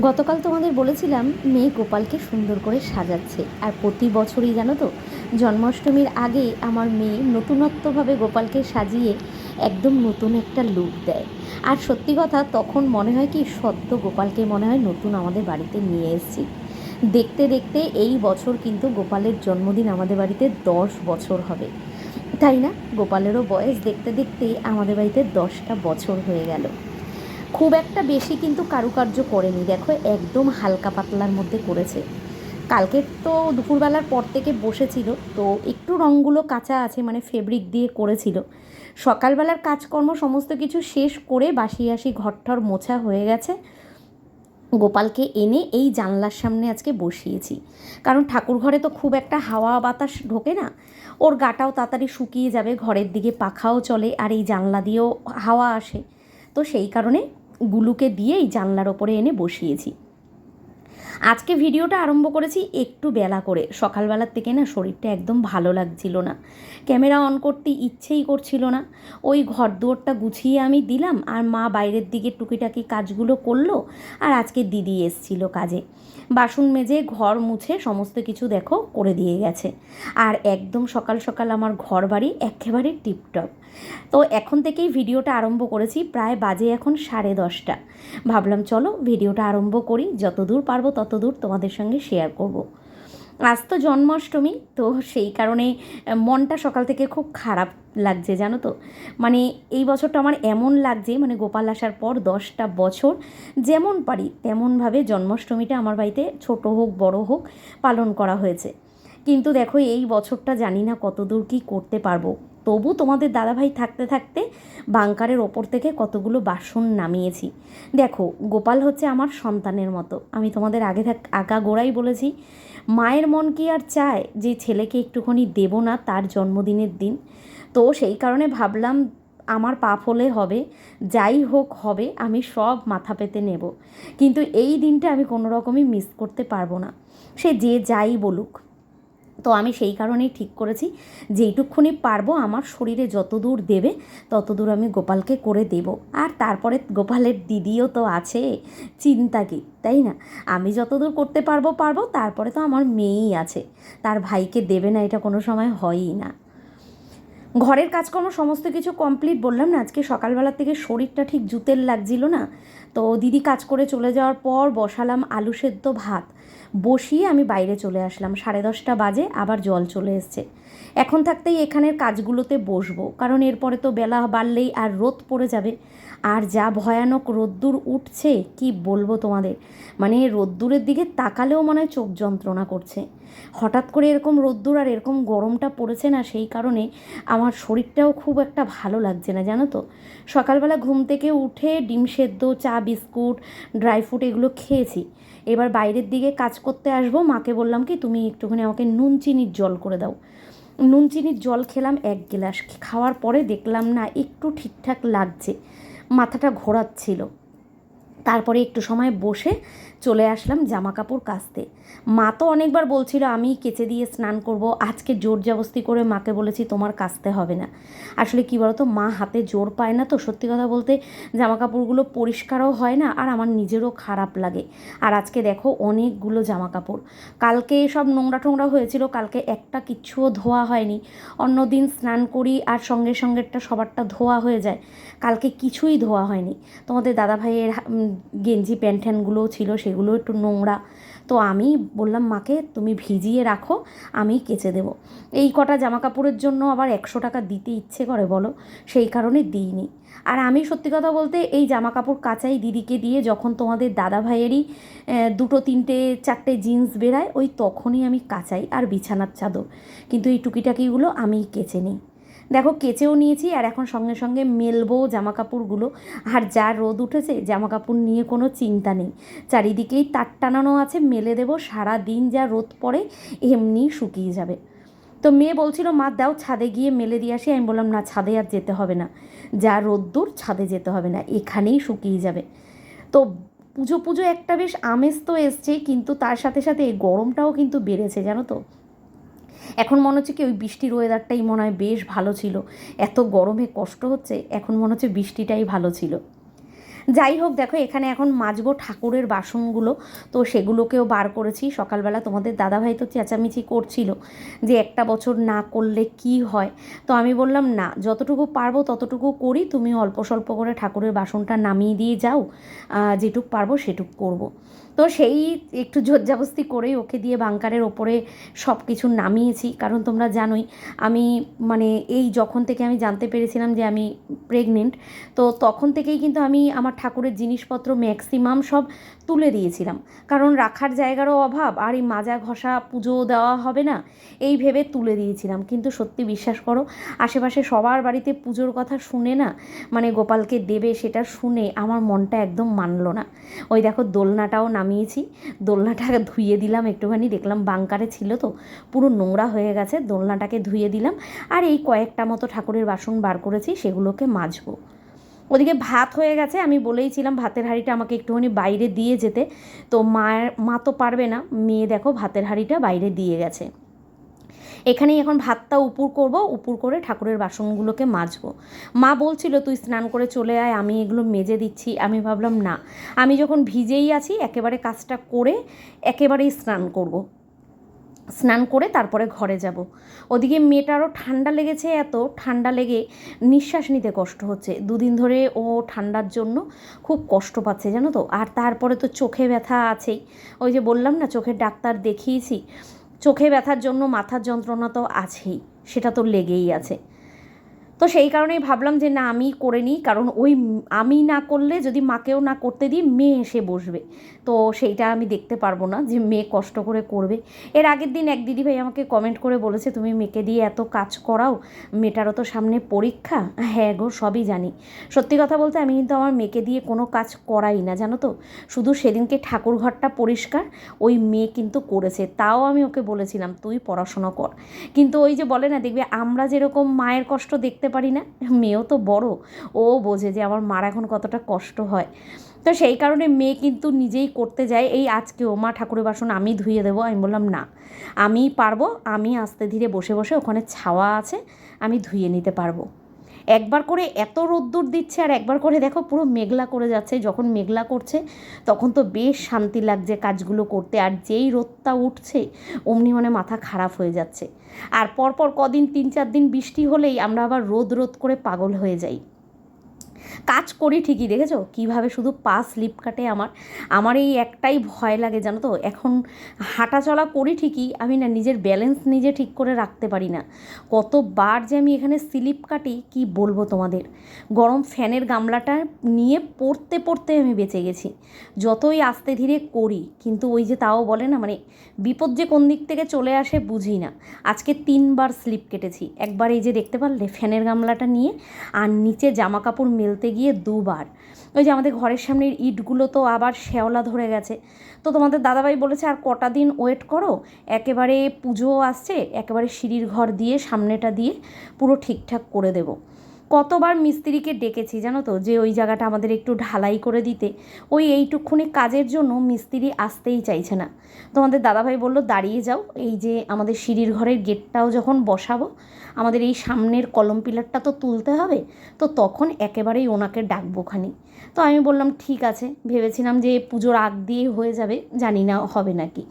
গতকাল তোমাদের বলেছিলাম, মেয়ে গোপালকে সুন্দর করে সাজাচ্ছে। আর প্রতি বছরই জানো তো, জন্মাষ্টমীর আগে আমার মেয়ে নতুনত্বভাবে গোপালকে সাজিয়ে একদম নতুন একটা লুক দেয়। আর সত্যি কথা, তখন মনে হয় কি সদ্য গোপালকে মনে হয় নতুন আমাদের বাড়িতে নিয়ে এসেছি। দেখতে দেখতে এই বছর কিন্তু গোপালের জন্মদিন আমাদের বাড়িতে দশ বছর হবে। তাই না? গোপালেরও বয়স দেখতে দেখতে আমাদের বাড়িতে দশটা বছর হয়ে গেল। খুব একটা বেশি কিন্তু কারুকার্য করেনি। দেখো, একদম হালকা পাতলার মধ্যে করেছে। কালকে তো দুপুরবেলার পর থেকে বসেছিল, তো একটু রঙগুলো কাঁচা আছে মানে ফেব্রিক দিয়ে করেছিল। সকালবেলার কাজকর্ম সমস্ত কিছু শেষ করে বাসি আসি ঘরঠর মোছা হয়ে গেছে। গোপালকে এনে এই জানলার সামনে আজকে বসিয়েছি। কারণ ঠাকুর ঘরে তো খুব একটা হাওয়া বাতাস ঢোকে না। ওর গাটাও তাড়াতাড়ি শুকিয়ে যাবে, ঘরের দিকে পাখাও চলে, আর এই জানলা দিয়েও হাওয়া আসে। তো সেই কারণে গুলুকে দিয়েই জানলার ওপরে এনে বসিয়েছি। আজকে ভিডিওটা আরম্ভ করেছি একটু বেলা করে। সকালবেলার থেকে না শরীরটা একদম ভালো লাগছিল না। ক্যামেরা অন করতে ইচ্ছেই করছিল না। ওই ঘর দুয়ারটা গুছিয়ে আমি দিলাম আর মা বাইরের দিকে টুকিটাকি কাজগুলো করল আর আজকে দিদি এসছিল কাজে। বাসন মেজে, ঘর মুছে সমস্ত কিছু দেখো করে দিয়ে গেছে। আর একদম সকাল সকাল আমার ঘর বাড়ি একেবারে টিপটপ। তো এখন থেকেই ভিডিওটা আরম্ভ করেছি প্রায় বাজে এখন সাড়ে দশটা। ভাবলাম চলো ভিডিওটা আরম্ভ করি। যতদূর পারব ততদূর তোমাদের সঙ্গে শেয়ার করব। আজ তো জন্মাষ্টমী, তো সেই কারণে মনটা সকাল থেকে খুব খারাপ লাগছে, জানো তো? মানে এই বছরটা আমার এমন লাগছে মানে গোপাল আসার পর দশটা বছর যেমন পারি তেমনভাবে জন্মাষ্টমীটা আমার বাড়িতে ছোট হোক, বড় হোক, পালন করা হয়েছে। কিন্তু দেখো, এই বছরটা জানি না কতদূর কী করতে পারব। তবু তোমাদের দাদাভাই থাকতে থাকতে বাংকারের ওপর থেকে কতগুলো বাসন নামিয়েছি। দেখো, গোপাল হচ্ছে আমার সন্তানের মতো। আমি তোমাদের আগে থাক, আগা গোড়াই বলেছি। মায়ের মন কি আর চায় যে ছেলেকে একটুখানি দেবো না তার জন্মদিনের দিন? তো সেই কারণে ভাবলাম আমার পাপ হলে হবে, যাই হোক হবে, আমি সব মাথা পেতে নেব। কিন্তু এই দিনটা আমি কোনো রকমই মিস করতে পারব না। সে যে যাই বলুক। তো আমি সেই কারণেই ঠিক করেছি, যেইটুকুনি পারব আমার শরীরে যতদূর দেবে তত দূর আমি গোপালকে করে দেব। আর তারপরে গোপালের দিদিও তো আছে, চিন্তা কি, তাই না? আমি যতদূর করতে পারব পারব, তারপরে তো আমার মেয়েই আছে। তার ভাইকে দেবে না, এটা কোনো সময় হয়ই না। ঘরের কাজকর্ম সমস্ত কিছু কমপ্লিট বললাম না, আজকে সকালবেলা থেকে শরীরটা ঠিক জুতের লাগছিল না। তো দিদি কাজ করে চলে যাওয়ার পর বসালাম আলু সেদ্ধ ভাত। বসিয়ে আমি বাইরে চলে আসলাম, সাড়ে দশটা বাজে আবার জল চলে এসছে। এখন থাকতেই এখানের কাজগুলোতে বসবো, কারণ এরপরে তো বেলা বাড়লেই আর রোদ পড়ে যাবে। আর যা ভয়ানক রোদ্দুর উঠছে, কি বলব তোমাদের? মানে রোদ্দুরের দিকে তাকালেও মনে হয় চোখ যন্ত্রণা করছে। হঠাৎ করে এরকম রোদ্দুর আর এরকম গরমটা পড়েছে না, সেই কারণে আমার শরীরটাও খুব একটা ভালো লাগছে না, জানো তো। সকালবেলা ঘুম থেকে উঠে ডিম সেদ্ধ, চা, বিস্কুট, ড্রাই ফ্রুট এগুলো খেয়েছি। এবার বাইরের দিকে কাজ করতে আসব, মাকে বললাম কি, তুমি একটুখানি আমাকে নুন চিনির জল করে দাও। নুন চিনির জল খেলাম এক গ্লাস, খাওয়ার পরে দেখলাম না একটু ঠিকঠাক লাগছে, মাথাটা ঘোরাচ্ছিল। তারপরে একটু সময় বসে চলে আসলাম জামা কাপড় কাচতে। মা তো অনেকবার বলছিল, আমি কেচে দিয়ে স্নান করব। আজকে জোর জবস্তি করে মাকে বলেছি তোমার কাচতে হবে না। আসলে কী বলতো, মা হাতে জোর পায় না তো, সত্যি কথা বলতে জামা কাপড়গুলো পরিষ্কারও হয় না আর আমার নিজেরও খারাপ লাগে। আর আজকে দেখো অনেকগুলো জামা কাপড় কালকে সব নোংরা টোংরা হয়েছিল, কালকে একটা কিচ্ছুও ধোয়া হয়নি। অন্য দিন স্নান করি আর সঙ্গে সঙ্গেরটা সবারটা ধোয়া হয়ে যায়। কালকে কিছুই ধোয়া হয়নি। তোমাদের দাদাভাইয়ের গেঞ্জি প্যান্ট ট্যানগুলোও ছিল সেগুলো একটু নোংরা। তো আমি বললাম, মাকে তুমি ভিজিয়ে রাখো, আমি কেচে দেব। এই কটা জামা কাপড়ের জন্য আবার একশো টাকা দিতে ইচ্ছে করে বলো, সেই কারণে দিইনি। আর আমি সত্যি কথা বলতে এই জামা কাপড় কাচাই দিদিকে দিয়ে যখন তোমাদের দাদা ভাইয়েরই দুটো, তিনটে, চারটে জিন্স বেরায়, ওই তখনই আমি কাচাই আর বিছানার চাদর। কিন্তু এই টুকিটাকিগুলো আমি কেচে নিই। দেখো, কেচেও নিয়েছি আর এখন সঙ্গে সঙ্গে মেলবো জামা কাপড়গুলো আর যা রোদ উঠেছে জামা কাপড় নিয়ে কোনো চিন্তা নেই। চারিদিকেই তার টানানো আছে, মেলে দেবো সারা দিন যা রোদ পড়ে এমনি শুকিয়ে যাবে। তো মেয়ে বলছিল, মা, দাও ছাদে গিয়ে মেলে দিয়ে আসি। আমি বললাম, না, ছাদে আর যেতে হবে না। যা রোদ্দুর ছাদে যেতে হবে না, এখানেই শুকিয়ে যাবে। তো পুজো পুজো একটা বেশ আমেজ তো এসছে কিন্তু তার সাথে সাথে গরমটাও কিন্তু বেড়েছে, জানো তো? এখন মনে হচ্ছে কি ওই বৃষ্টির ওয়েদারটাই মনে হয় বেশ ভালো ছিল। এত গরমে কষ্ট হচ্ছে, এখন মনে হচ্ছে বৃষ্টিটাই ভালো ছিল। যাই হোক, দেখো, এখানে এখন মাজবো ঠাকুরের বাসনগুলো। তো সেগুলোকেও বার করেছি। সকালবেলা তোমাদের দাদাভাই তো চেঁচামেচি করছিল যে একটা বছর না করলে কি হয়। তো আমি বললাম, না, যতটুকু পারব ততটুকু করি। তুমি অল্প স্বল্প করে ঠাকুরের বাসনটা নামিয়ে দিয়ে যাও। যেটুক পারব সেটুক করব। তো সেই একটু জোরজাবস্তি করেই ওকে দিয়ে বাংকারের ওপরে সব কিছু নামিয়েছি। কারণ তোমরা জানোই, আমি মানে এই যখন থেকে আমি জানতে পেরেছিলাম যে আমি প্রেগনেন্ট তো তখন থেকেই কিন্তু আমি আমার ঠাকুরের জিনিসপত্র ম্যাক্সিমাম সব তুলে দিয়েছিলাম। কারণ রাখার জায়গারও অভাব, আর এই মাজা ঘষা পুজো দেওয়া হবে না, এই ভেবে তুলে দিয়েছিলাম। কিন্তু সত্যি বিশ্বাস করো, আশেপাশে সবার বাড়িতে পুজোর কথা শুনে না মানে গোপালকে দেবে সেটা শুনে আমার মনটা একদম মানলো না। ওই দেখো দোলনাটাও নামিয়েছি। দোলনাটা ধুয়ে দিলাম একটুখানি, দেখলাম বাংকারে ছিল তো, পুরো নোংরা হয়ে গেছে, দোলনাটাকে ধুয়ে দিলাম। আর এই কয়েকটা মতো ঠাকুরের বাসন বার করেছি, সেগুলোকে মাজবো। ওদিকে ভাত হয়ে গেছে, আমি বলেইছিলাম ভাতের হাঁড়িটা আমাকে একটুখানি বাইরে দিয়ে যেতে। তো মায়ের, মা তো পারবে না, মেয়ে দেখো ভাতের হাঁড়িটা বাইরে দিয়ে গেছে। এখানেই এখন ভাতটা উপুর করব, উপুর করে ঠাকুরের বাসনগুলোকে মাজবো। মা বলছিল, তুই স্নান করে চলে আয়, আমি এগুলো মেজে দিচ্ছি। আমি ভাবলাম, না। আমি যখন ভিজেই আছি, একেবারে কাজটা করে একেবারেই স্নান করব। স্নান করে তারপরে ঘরে যাব। ওদিকে মেয়েটারও ঠান্ডা লেগেছে এত, ঠান্ডা লেগে নিঃশ্বাস নিতে কষ্ট হচ্ছে। দুদিন ধরে ও ঠান্ডার জন্য খুব কষ্ট পাচ্ছে, জানো তো? আর তারপরে তো চোখে ব্যথা আছেই। ওই যে বললাম না, চোখের ডাক্তার দেখিয়েছি। চোখে ব্যথার জন্য মাথার যন্ত্রণা তো আছেই সেটা তো লেগেই আছে। তো সেই কারণেই ভাবলাম যে না, আমি করে নিই। কারণ ওই আমি না করলে যদি মাকেও না করতে দিই, মেয়ে এসে বসবে। তো সেইটা আমি দেখতে পারব না যে মেয়ে কষ্ট করে করবে। এর আগের দিন এক দিদিভাই আমাকে কমেন্ট করে বলেছে, তুমি মেয়েকে দিয়ে এত কাজ করাও, মেয়েটারও তো সামনে পরীক্ষা? হ্যাঁ গো, সবই জানি। সত্যি কথা বলতে আমি কিন্তু আমার মেয়েকে দিয়ে কোনো কাজ করাই না, জানো তো? শুধু সেদিনকে ঠাকুর ঘরটা পরিষ্কার, ওই মেয়ে কিন্তু করেছে। তাও আমি ওকে বলেছিলাম, তুই পড়াশোনা কর। কিন্তু ওই যে বলে না, দেখবে আমরা যেরকম মায়ের কষ্ট দেখতে পারি না, মেয়েও তো বড়। ও বোঝে যে আমার মার এখন কতটা কষ্ট হয়। তো সেই কারণে মেয়ে কিন্তু নিজেই করতে যায়, এই আজকে ও মা ঠাকুরের বাসন আমি ধুয়ে দেবো। আমি বললাম, না, আমি পারব, আমি আস্তে ধীরে বসে বসে ওখানে ছাওয়া আছে, আমি ধুয়ে নিতে পারব। একবার করে এত রোদ্দুর দিচ্ছে আর একবার করে দেখো পুরো মেঘলা করে যাচ্ছে, যখন মেঘলা করছে তখন তো বেশ শান্তি লাগছে কাজগুলো করতে আর যেই রোদটা উঠছে অমনি মানে মাথা খারাপ হয়ে যাচ্ছে। আর পরপর কদিন, তিন চার দিন বৃষ্টি হলেই আমরা আবার রোদ রোদ করে পাগল হয়ে যাই। কাজ করি ঠিকই, দেখেছ? কীভাবে শুধু পা স্লিপ কাটে আমার। আমার এই একটাই ভয় লাগে, জানো তো? এখন হাঁটা চলা করি ঠিকই, আমি না নিজের ব্যালেন্স নিজে ঠিক করে রাখতে পারি না। কতবার যে আমি এখানে স্লিপ কাটি, কি বলব তোমাদের? গরম ফ্যানের গামলাটা নিয়ে পড়তে পড়তে আমি বেঁচে গেছি। যতই আস্তে ধীরে করি, কিন্তু ওই যে তাও বলে না মানে বিপদ যে কোন দিক থেকে চলে আসে বুঝি না। আজকে তিনবার স্লিপ কেটেছি। একবার এই যে দেখতে পারলে, ফ্যানের গামলাটা নিয়ে, আর নিচে জামা কাপড় মেলতে গিয়ে দুবার। ওই যে আমাদের ঘরের সামনের ইটগুলো তো আবার শ্যাওলা ধরে গেছে। তো তোমাদের দাদাভাই বলেছে, আর কটা দিন ওয়েট করো, একেবারে পুজো আসছে, একেবারে সিঁড়ির ঘর দিয়ে, সামনেটা দিয়ে পুরো ঠিকঠাক করে দেবো। কতবার মিস্ত্রিকে ডেকেছি জানো তো? যে ওই জায়গাটা আমাদের একটু ঢালাই করে দিতে। ওই এইটুকুনি কাজের জন্য মিস্ত্রি আসতেই চাইছে না। তোমাদের দাদাভাই বলল, দাঁড়িয়ে যাও। এই যে আমাদের সিঁড়ির ঘরের গেটটাও যখন বসাবো, আমাদের এই সামনের কলম পিলারটা তো তুলতে হবে, তো তখন একেবারেই ওনাকে ডাকবো খানি। তো আমি বললাম, ঠিক আছে। ভেবেছিলাম যে পুজোর আগ দিয়ে হয়ে যাবে, জানি না হবে নাকি।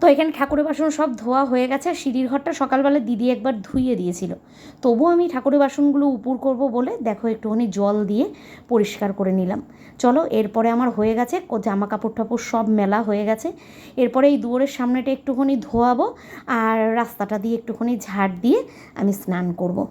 তো এখানে ঠাকুরের বাসন সব ধোয়া হয়ে গেছে, আর সিঁড়ির ঘরটা সকালবেলা দিদি একবার ধুইয়ে দিয়েছিল। তবু আমি ঠাকুরের বাসনগুলো উপুর করব বলে দেখো একটুখানি জল দিয়ে পরিষ্কার করে নিলাম। চলো, এরপরে আমার হয়ে গেছে, ক- জামা কাপড় টাপড় সব মেলা হয়ে গেছে। এরপরে এই দুয়ারের সামনেটা একটুখানি ধোয়াবো, আর রাস্তাটা দিয়ে একটুখানি ঝাড় দিয়ে আমি স্নান করব।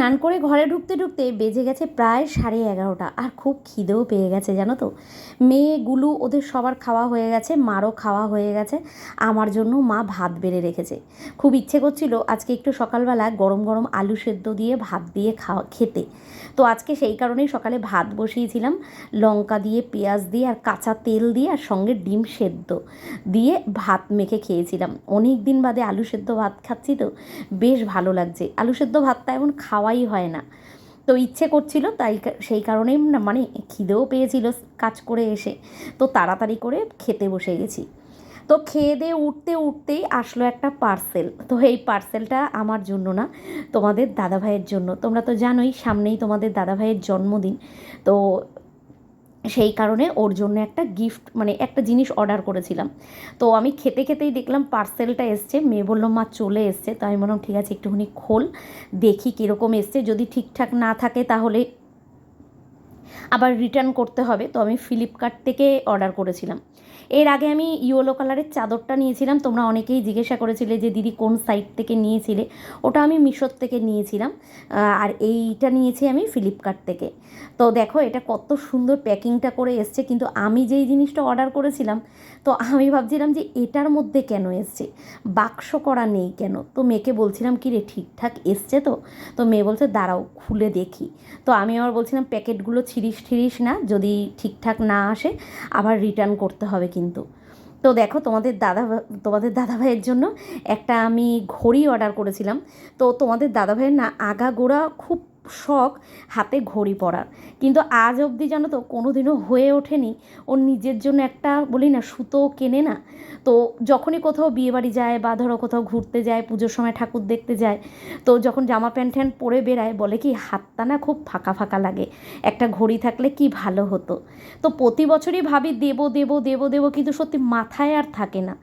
স্নান করে ঘরে ঢুকতে ঢুকতে বেজে গেছে প্রায় সাড়ে এগারোটা। আর খুব খিদেও পেয়ে গেছে, জানো তো? মেয়ে গুলু ওদের সবার খাওয়া হয়ে গেছে, মারও খাওয়া হয়ে গেছে। আমার জন্য মা ভাত বেড়ে রেখেছে। খুব ইচ্ছে করছিল আজকে একটু সকালবেলা গরম গরম আলু সেদ্ধ দিয়ে ভাত দিয়ে খাওয়া, খেতে। তো আজকে সেই কারণেই সকালে ভাত বসিয়েছিলাম, লঙ্কা দিয়ে, পেঁয়াজ দিয়ে আর কাঁচা তেল দিয়ে আর সঙ্গে ডিম সেদ্ধ দিয়ে ভাত মেখে খেয়েছিলাম। অনেক দিন বাদে আলু সেদ্ধ ভাত খাচ্ছি তো, বেশ ভালো লাগছে। আলু সেদ্ধ ভাতটা এখন খাওয়াই হয় না। তো ইচ্ছে করছিল তাই সেই কারণেই মানে খিদেও পেয়েছিল কাজ করে এসে। তো তাড়াতাড়ি করে খেতে বসে গেছি। তো খেয়ে দিয়ে উঠতে উঠতেই আসলো একটা পার্সেল তো এই পার্সেলটা আমার জন্য না, তোমাদের দাদাভাইয়ের জন্য। তোমরা তো জানোই সামনেই তোমাদের দাদাভাইয়ের জন্মদিন। তো সেই কারণে ওর জন্য একটা গিফট মানে একটা জিনিস অর্ডার করেছিলাম। তো আমি খেতে খেতেই দেখলাম পার্সেলটা এসছে। মেয়ে বলল, মা, চলে এসছে। তো আমি বললাম, ঠিক আছে, একটুখানি খোল, দেখি কীরকম এসছে। যদি ঠিকঠাক না থাকে তাহলে আবার রিটার্ন করতে হবে। তো আমি ফ্লিপকার্ট থেকে অর্ডার করেছিলাম। এর আগে আমি ইয়েলো কালারের চাদরটা নিয়েছিলাম। তোমরা অনেকেই জিজ্ঞাসা করেছিলে যে, দিদি, কোন সাইট থেকে নিয়েছিলে? ওটা আমি মিশোর থেকে নিয়েছিলাম। আর এইটা নিয়েছি আমি ফ্লিপকার্ট থেকে। তো দেখো, এটা কত সুন্দর প্যাকিংটা করে এসছে। কিন্তু আমি যেই জিনিসটা অর্ডার করেছিলাম, তো আমি ভাবছিলাম যে, এটার মধ্যে কেন এসছে? বাক্স করা নেই কেন? তো মেয়েকে বলছিলাম, কি রে, ঠিকঠাক এসছে তো? তো মেয়ে বলছে, দাঁড়াও, খুলে দেখি। তো আমি আবার বলছিলাম, প্যাকেটগুলো ছিঁড়িস ঠিরিস না। যদি ঠিকঠাক না আসে, আবার রিটার্ন করতে হবে কিন্তু। তো দেখো, তোমাদের দাদা তোমাদের দাদাভাইয়ের জন্য একটা আমি ঘড়ি অর্ডার করেছিলাম। তো তোমাদের দাদাভাইয়ের না আগাগোড়া খুব শখ হাতে ঘড়ি পরার। কিন্তু আজ অবধি জানো তো কোনো দিনও হয়ে ওঠেনি। ওর নিজের জন্য একটা বলি না, সুতো কেনে না। তো যখনই কোথাও বিয়েবাড়ি যায় বা ধরো কোথাও ঘুরতে যায়, পুজোর সময় ঠাকুর দেখতে যায়, তো যখন জামা প্যান্ট ট্যান্ট পরে বেড়ায়, বলে কি হাতটা না খুব ফাঁকা ফাঁকা লাগে। একটা ঘড়ি থাকলে কি ভালো হতো। তো প্রতি বছরই ভাবি দেব দেব, দেবো দেবো, কিন্তু সত্যি মাথায় আর থাকে না।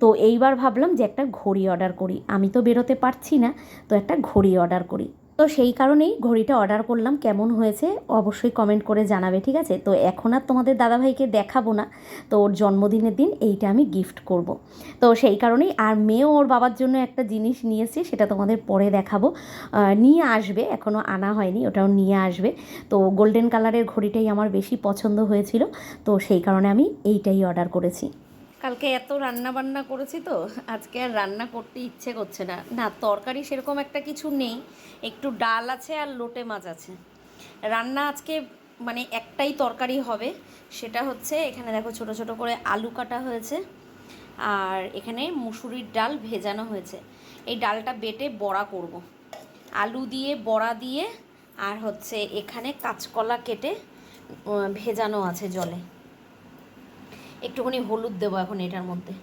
তো এইবার ভাবলাম যে একটা ঘড়ি অর্ডার করি। আমি তো বেরোতে পারছি না, তো একটা ঘড়ি অর্ডার করি। তো সেই কারণেই ঘড়িটা অর্ডার করলাম, কেমন হয়েছে অবশ্যই কমেন্ট করে জানাবে, ঠিক আছে? তো এখন আর তোমাদের দাদাভাইকে দেখাবো না, তো ওর জন্মদিনের দিন এইটা আমি গিফট করব। তো সেই কারণেই আর মেয়েও ওর বাবার জন্য একটা জিনিস নিয়েছে, সেটা তোমাদের পরে দেখাবো। নিয়ে আসবে এখনও আনা হয়নি, ওটাও নিয়ে আসবে। তো গোল্ডেন কালারের ঘড়িটাই আমার বেশি পছন্দ হয়েছিল, তো সেই কারণে আমি এইটাই অর্ডার করেছি। কালকে এত রান্না বান্না করেছি তো, আজকে আর রান্না করতে ইচ্ছে করছে না। না, তরকারি সেরকম একটা কিছু নেই, একটু ডাল আছে আর লোটে মাছ আছে। রান্না আজকে মানে একটাই তরকারি হবে, সেটা হচ্ছে এখানে দেখো ছোট ছোট করে আলু কাটা হয়েছে, আর এখানে মুসুরির ডাল ভেজানো হয়েছে। এই ডালটা বেটে বড়া করব। আলু দিয়ে, বড়া দিয়ে, আর হচ্ছে এখানে কাঁচকলা কেটে ভেজানো আছে জলে। একটুখানি হলুদ দেবো এখন এটার মধ্যে।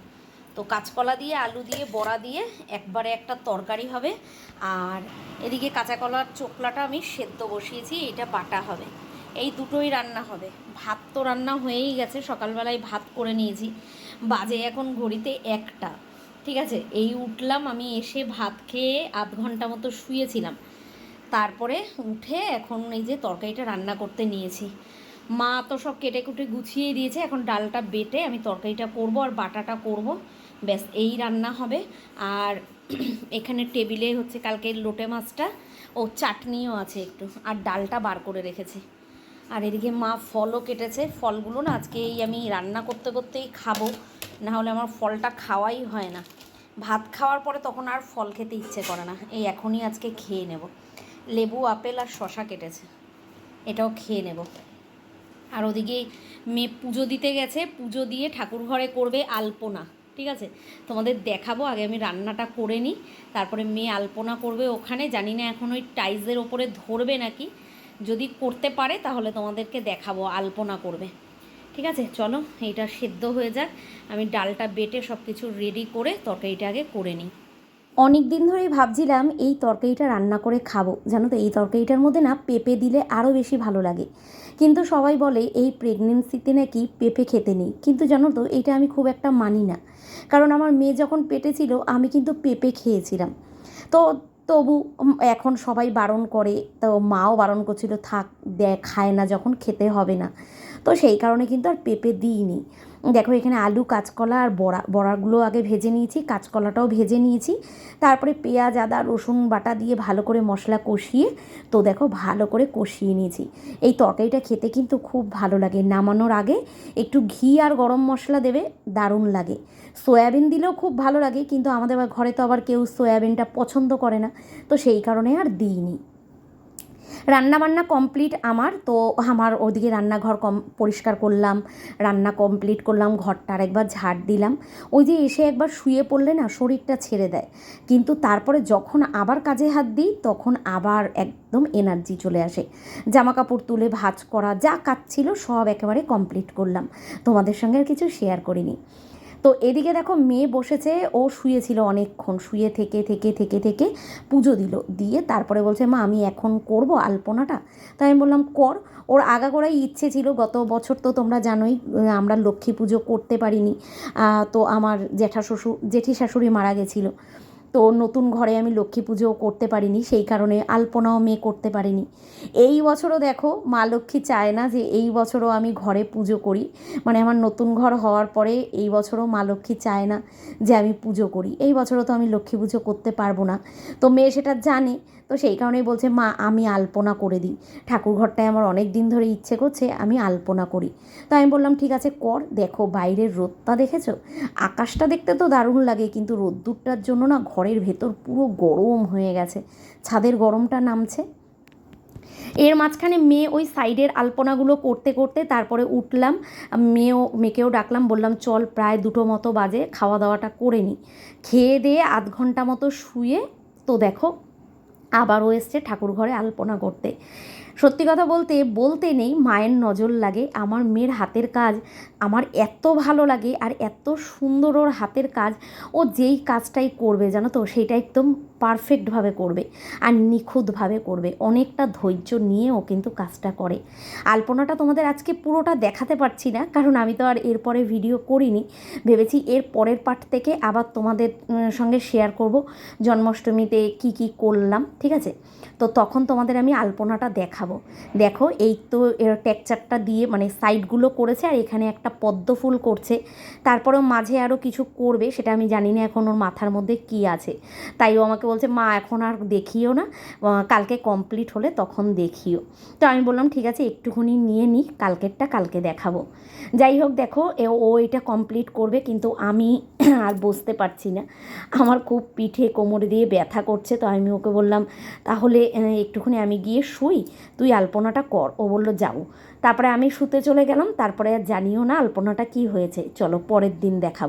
তো কাঁচকলা দিয়ে, আলু দিয়ে, বড়া দিয়ে একবারে একটা তরকারি হবে। আর এদিকে কাঁচা কলার আমি সেদ্ধ বসিয়েছি, এটা বাটা হবে। এই দুটোই রান্না হবে। ভাত তো রান্না হয়েই গেছে, সকালবেলায় ভাত করে নিয়েছি। বাজে এখন ঘড়িতে একটা, ঠিক আছে? এই উঠলাম, আমি এসে ভাত খেয়ে আধ ঘণ্টা মতো শুয়েছিলাম। তারপরে উঠে এখন এই যে তরকারিটা রান্না করতে নিয়েছি। মা তো সব কেটে কুটে গুছিয়ে দিয়েছে, এখন ডালটা বেটে আমি তরকারিটা করব আর বাটাটা করব। ব্যাস, এই রান্না হবে। আর এখানে টেবিলে হচ্ছে কালকে লোটে মাছটা, ও চাটনিও আছে একটু, আর ডালটা বার করে রেখেছি। আর এদিকে মা ফলও কেটেছে, ফলগুলো না আজকে এই আমি রান্না করতে করতেই খাব, না হলে আমার ফলটা খাওয়াই হয় না। ভাত খাওয়ার পরে তখন আর ফল খেতে ইচ্ছে করে না, এই এখনই আজকে খেয়ে নেব। লেবু, আপেল আর শশা কেটেছে, এটাও খেয়ে নেব। আর ওদিকে মেয়ে পুজো দিতে গেছে, পুজো দিয়ে ঠাকুর ঘরে করবে আলপনা, ঠিক আছে? তোমাদের দেখাবো, আগে আমি রান্নাটা করে নিই, তারপরে মেয়ে আলপনা করবে ওখানে, জানি না এখন ওই টাইলসের ওপরে ধরবে নাকি, যদি করতে পারে তাহলে তোমাদেরকে দেখাবো, আলপনা করবে, ঠিক আছে? চলো, এইটা সেদ্ধ হয়ে যাক, আমি ডালটা বেটে সব কিছু রেডি করে তরকারিটা আগে করে নিই। অনেক দিন ধরেই ভাবছিলাম এই তরকারিটা রান্না করে খাব, জানো তো? এই তরকারিটার মধ্যে না পেঁপে দিলে আরও বেশি ভালো লাগে। কিন্তু সবাই বলে এই প্রেগনেন্সিতে নাকি পেঁপে খেতে নেই। কিন্তু জানো তো, এটা আমি খুব একটা মানি না। কারণ আমার মেয়ে যখন পেটে ছিল, আমি কিন্তু পেঁপে খেয়েছিলাম। তো তবু এখন সবাই বারণ করে, তো মাও বারণ করছিল, থাক দে খায় না, যখন খেতে হবে না। তো সেই কারণে কিন্তু আর পেঁপে দিইনি। দেখো, এখানে আলু, কাঁচকলা আর বড়া, বড়াগুলো আগে ভেজে নিয়েছি, কাঁচকলাটাও ভেজে নিয়েছি। তারপরে পেঁয়াজ, আদা, রসুন বাটা দিয়ে ভালো করে মশলা কষিয়ে, তো দেখো, ভালো করে কষিয়ে নিয়েছি। এই তরকারিটা খেতে কিন্তু খুব ভালো লাগে, নামানোর আগে একটু ঘি আর গরম মশলা দেবে, দারুণ লাগে। সয়াবিন দিলেও খুব ভালো লাগে, কিন্তু আমাদের ঘরে তো আবার কেউ সয়াবিনটা পছন্দ করে না, তো সেই কারণে আর দিইনি। রান্নাবান্না কমপ্লিট আমার, তো আমার ওদিকে রান্নাঘর কম, পরিষ্কার করলাম, রান্না কমপ্লিট করলাম, ঘরটা একবার ঝাড় দিলাম। ওই যে এসে একবার শুয়ে পড়লে না, শরীরটা ছেড়ে দেয়। কিন্তু তারপরে যখন আবার কাজে হাত দিই, তখন আবার একদম এনার্জি চলে আসে। জামা কাপড় তুলে, ভাজ করা, যা কাজ ছিল সব একেবারে কমপ্লিট করলাম। তোমাদের সঙ্গে আর কিছু শেয়ার করিনি। তো এদিকে দেখো মেয়ে বসেছে, ও শুয়েছিল অনেকক্ষণ, শুয়ে থেকে থেকে থেকে থেকে পুজো দিল। দিয়ে তারপরে বলছে, মা, আমি এখন করব আলপনাটা? তাই আমি বললাম, কর। ওর আগাগোড়াই ইচ্ছে ছিল, গত বছর তো তোমরা জানোই আমরা লক্ষ্মী পুজো করতে পারিনি। তো আমার জ্যাঠা শ্বশুর জেঠি শাশুড়ি মারা গেছিল। তো নতুন ঘরে আমি লক্ষ্মী পুজোও করতে পারিনি, সেই কারণে আলপনাও মেয়ে করতে পারিনি। এই বছরও দেখো, মা লক্ষ্মী চায় না যে এই বছরও আমি ঘরে পুজো করি। মানে আমার নতুন ঘর হওয়ার পরে এই বছরও মা লক্ষ্মী চায় না যে আমি পুজো করি। এই বছরও তো আমি লক্ষ্মী পুজো করতে পারব না। তো মেয়ে সেটা জানে তো সেই কারণেই বলছে, মা, আমি আলপনা করে দিই। ঠাকুর ঘরটায় আমার অনেক দিন ধরে ইচ্ছে করছে আমি আলপনা করি। তো আমি বললাম, ঠিক আছে, কর, দেখো বাইরের রোদটা দেখেছ? আকাশটা দেখতে তো দারুণ লাগে, কিন্তু রোদ্দুরটার জন্য না ঘরের ভেতর পুরো গরম হয়ে গেছে। ছাদের গরমটা নামছে। এর মাঝখানে মেয়ে ওই সাইডের আলপনাগুলো করতে করতে তারপরে উঠলাম। মেয়েও, মেয়েকেও ডাকলাম, বললাম, চল, প্রায় দুটো মতো বাজে, খাওয়া দাওয়াটা করে নিই খেয়ে দিয়ে আধ ঘণ্টা মতো শুয়ে, তো দেখো আবারও এসছে ঠাকুর ঘরে আলপনা করতে সত্যি কথা বলতে বলতে নেই, মায়ের নজর লাগে। আমার মেয়ের হাতের কাজ আমার এত ভালো লাগে আর এত সুন্দর ওর হাতের কাজ। ও যেই কাজটাই করবে জানো তো সেইটা একদম পারফেক্টভাবে করবে আর নিখুঁতভাবে করবে। অনেকটা ধৈর্য নিয়ে ও কিন্তু কাজটা করে। আলপনাটা তোমাদের আজকে পুরোটা দেখাতে পারছি না, কারণ আমি তো আর এরপরে ভিডিও করিনি। ভেবেছি এর পরের পার্ট থেকে আবার তোমাদের সঙ্গে শেয়ার করব জন্মাষ্টমীতে কি কি করলাম, ঠিক আছে? তো তখন তোমাদের আমি আলপনাটা দেখাবো। দেখো, এই তো এর টেক্সচারটা দিয়ে মানে সাইডগুলো করেছে আর এখানে একটা পদ্ম ফুল করছে। তারপরেও মাঝে আরও কিছু করবে, সেটা আমি জানি না এখন ওর মাথার মধ্যে কি আছে। তাই ও আমাকে বলছে, মা, এখন আর দেখিও না। কালকে কমপ্লিট হলে তখন দেখিও। তো আমি বললাম, ঠিক আছে, একটুখানি নিয়ে নিই, কালকেরটা কালকে দেখাবো। যাই হোক, দেখো ও এটা কমপ্লিট করবে, কিন্তু আমি আর বসতে পারছি না। আমার খুব পিঠে কোমরে দিয়ে ব্যথা করছে, তো আমি ওকে বললাম, তাহলে একটুখানি আমি গিয়ে শুই, তুই আলপনাটা কর। ও বলল, যাও। তারপরে আমি শুতে চলে গেলাম, তারপরে আর জানিও না আলপনাটা কি হয়েছে। চলো, পরের দিন দেখাবো।